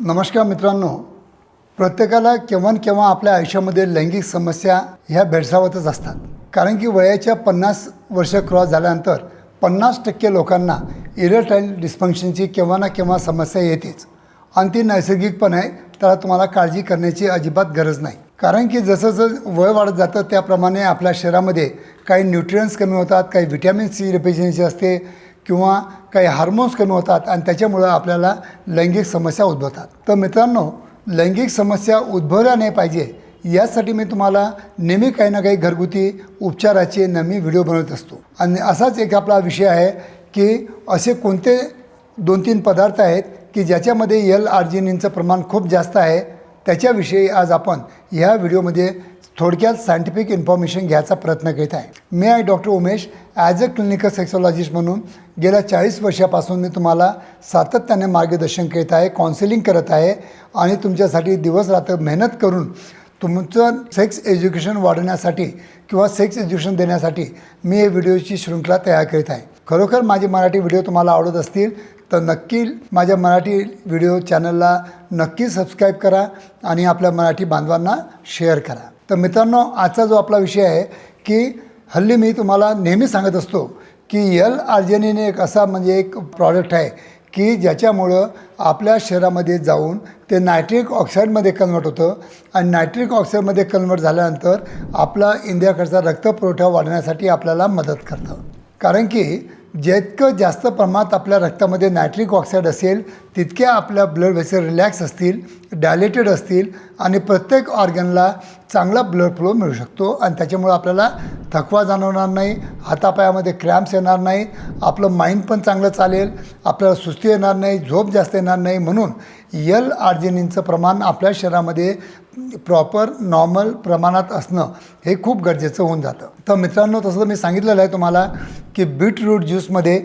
नमस्कार मित्रांनो. प्रत्येकाला केव्हा केव्हा आपल्या आयुष्यामध्ये लैंगिक समस्या ह्या भेडसावतच असतात. कारण की वयाच्या पन्नास वर्ष क्रॉस झाल्यानंतर पन्नास टक्के लोकांना इरेटाईल डिस्फंक्शनची केव्हा ना केव्हा समस्या येतेच. आणि ती नैसर्गिक पण आहे त्याला तुम्हाला काळजी करण्याची अजिबात गरज नाही. कारण की जसं जसं वय वाढत जातं त्याप्रमाणे आपल्या शरीरामध्ये काही न्यूट्रियन्स कमी होतात काही व्हिटॅमिन सी डेफिशियन्सी असते किंवा काही हार्मोन्स कमी होतात आणि त्याच्यामुळं आपल्याला लैंगिक समस्या उद्भवतात. तर मित्रांनो लैंगिक समस्या उद्भवल्या नाही पाहिजे यासाठी मी तुम्हाला नेहमी काही ना काही घरगुती उपचाराचे नेहमी व्हिडिओ बनवत असतो. आणि असाच एक आपला विषय आहे की असे कोणते दोन तीन पदार्थ आहेत की ज्याच्यामध्ये यल आर्जिनिनचं प्रमाण खूप जास्त आहे त्याच्याविषयी आज आपण ह्या व्हिडिओमध्ये थोडक्यात सायंटिफिक इन्फॉर्मेशन घ्यायचा प्रयत्न करीत आहे. मी आहे doctor Umesh as a clinical sexologist म्हणून गेल्या चाळीस वर्षापासून मी तुम्हाला सातत्याने मार्गदर्शन करीत आहे काउन्सिलिंग करत आहे आणि तुमच्यासाठी दिवस रात्र मेहनत करून तुमचं सेक्स एज्युकेशन वाढवण्यासाठी किंवा सेक्स एज्युकेशन देण्यासाठी मी हे व्हिडिओची शृंखला तयार करीत आहे. खरोखर माझे मराठी व्हिडिओ तुम्हाला आवडत असतील तर नक्की माझ्या मराठी व्हिडिओ चॅनलला नक्की सबस्क्राईब करा आणि आपल्या मराठी बांधवांना शेअर करा. तर मित्रांनो आजचा जो आपला विषय आहे की हल्ली मी तुम्हाला नेहमी सांगत असतो की यल आर्जेनिन एक असा म्हणजे एक प्रॉडक्ट आहे की ज्याच्यामुळं आपल्या शरीरामध्ये जाऊन ते नायट्रिक ऑक्साईडमध्ये कन्वर्ट होतं आणि नायट्रिक ऑक्साईडमध्ये कन्वर्ट झाल्यानंतर आपला इंडियाकडचा रक्तपुरवठा वाढण्यासाठी आपल्याला मदत करतं. कारण की जितकं जास्त प्रमाणात आपल्या रक्तामध्ये नायट्रिक ऑक्साईड असेल तितक्या आपल्या ब्लड व्हेसल रिलॅक्स असतील. डायलेटेड असतील आणि प्रत्येक ऑर्गनला चांगला ब्लड फ्लो मिळू शकतो. आणि त्याच्यामुळं आपल्याला थकवा जाणवणार नाही हातापायामध्ये क्रॅम्प्स येणार नाहीत आपलं माइंड पण चांगलं चालेल आपल्याला सुस्ती येणार नाही झोप जास्त येणार नाही. म्हणून यल आर्जिनिनचं प्रमाण आपल्या शरीरामध्ये प्रॉपर नॉर्मल प्रमाणात असणं हे खूप गरजेचं होऊन जातं. तर मित्रांनो तसं मी सांगितलेलं आहे तुम्हाला की बीटरूट ज्यूसमध्ये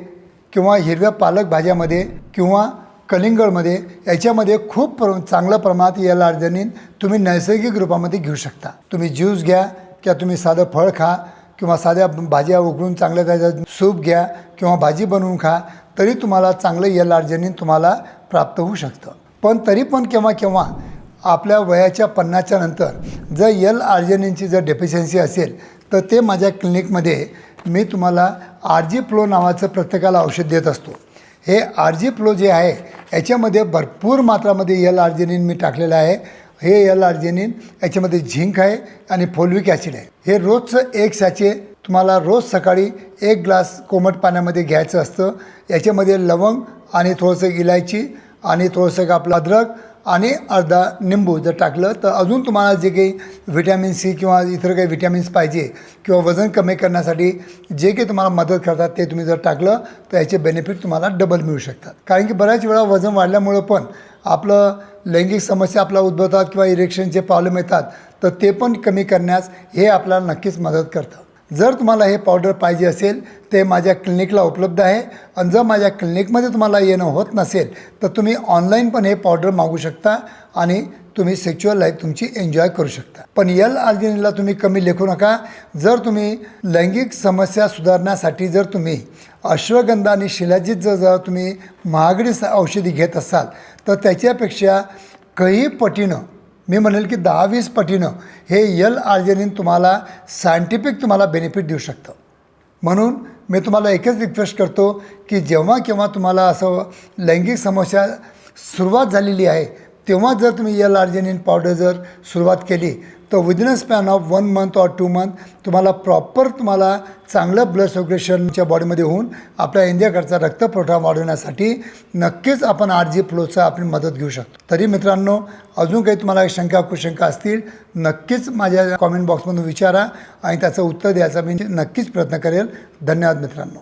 किंवा हिरव्या पालक भाज्यामध्ये किंवा कलिंगडमध्ये याच्यामध्ये खूप प्र चांगलं प्रमाणात या आर्जनिन तुम्ही नैसर्गिक रूपामध्ये घेऊ शकता. तुम्ही ज्यूस घ्या किंवा तुम्ही साधं फळ खा किंवा साध्या भाज्या उघडून चांगल्या त्याच्यात सूप घ्या किंवा भाजी बनवून खा तरी तुम्हाला चांगलं या आर्जनिन तुम्हाला प्राप्त होऊ शकतं. पण तरी पण केव्हा केव्हा आपल्या वयाच्या पन्नासच्या नंतर जर यल आर्जेनिनची जर डेफिशियन्सी असेल तर ते माझ्या क्लिनिकमध्ये मी तुम्हाला आर जी प्लो नावाचं प्रत्येकाला औषध देत असतो. हे आर जी प्लो जे आहे याच्यामध्ये भरपूर मात्रामध्ये यल आर्जेनिन मी टाकलेलं आहे. हे यल आर्जेनिन याच्यामध्ये झिंक आहे आणि फोल्विक ॲसिड आहे. हे रोजचं एक सॅचे तुम्हाला रोज सकाळी एक ग्लास कोमट पाण्यामध्ये घ्यायचं असतं. याच्यामध्ये लवंग आणि थोडंसं इलायची आणि थोडंसं आपलं अद्रक आणि अर्धा निंबू जर टाकलं तर अजून तुम्हाला जे काही व्हिटॅमिन सी किंवा इतर काही व्हिटॅमिन्स पाहिजे किंवा वजन कमी करण्यासाठी जे काही तुम्हाला मदत करतात ते तुम्ही जर टाकलं तर याचे बेनिफिट तुम्हाला डबल मिळू शकतात. कारण की बऱ्याच वेळा वजन वाढल्यामुळं पण आपलं लैंगिक समस्या आपला उद्भवतात किंवा इरेक्शनचे प्रॉब्लेम येतात तर ते पण कमी करण्यास हे आपल्याला नक्कीच मदत करतं. जर तुम्हाला हे पावडर पाहिजे असेल ते माझ्या क्लिनिकला उपलब्ध आहे. आणि जर माझ्या क्लिनिकमध्ये तुम्हाला येणं होत नसेल तर तुम्ही ऑनलाईन पण हे पावडर मागू शकता आणि तुम्ही सेक्च्युअल लाईफ तुमची एन्जॉय करू शकता. पण यल आर्जिनिनला तुम्ही कमी लेखू नका. जर तुम्ही लैंगिक समस्या सुधारण्यासाठी जर तुम्ही अश्वगंधा आणि शिलाजीत जर जर तुम्ही महागडी स- औषधी घेत असाल तर त्याच्यापेक्षा काही पटीनं मी म्हणेल की दहा वीस पटीनं हे यल आर्जेनिन तुम्हाला सायंटिफिक तुम्हाला बेनिफिट देऊ शकतं. म्हणून मी तुम्हाला एकच रिक्वेस्ट करतो की जेव्हा केव्हा तुम्हाला असं लैंगिक समस्या सुरुवात झालेली आहे तेव्हा जर तुम्ही एल आर्जेनिन पावडर जर सुरुवात केली तर within a span of one month or two month तुम्हाला प्रॉपर तुम्हाला चांगलं ब्लड सर्क्युलेशनच्या बॉडीमध्ये होऊन आपल्या इंडियाकडचा रक्तपुरवठा वाढवण्यासाठी नक्कीच आपण आर जी फ्लोचा आपण मदत घेऊ शकतो. तरी मित्रांनो अजून काही तुम्हाला शंका कुशंका असतील नक्कीच माझ्या कॉमेंट बॉक्समधून विचारा आणि त्याचं उत्तर द्यायचा मी नक्कीच प्रयत्न करेल. धन्यवाद मित्रांनो.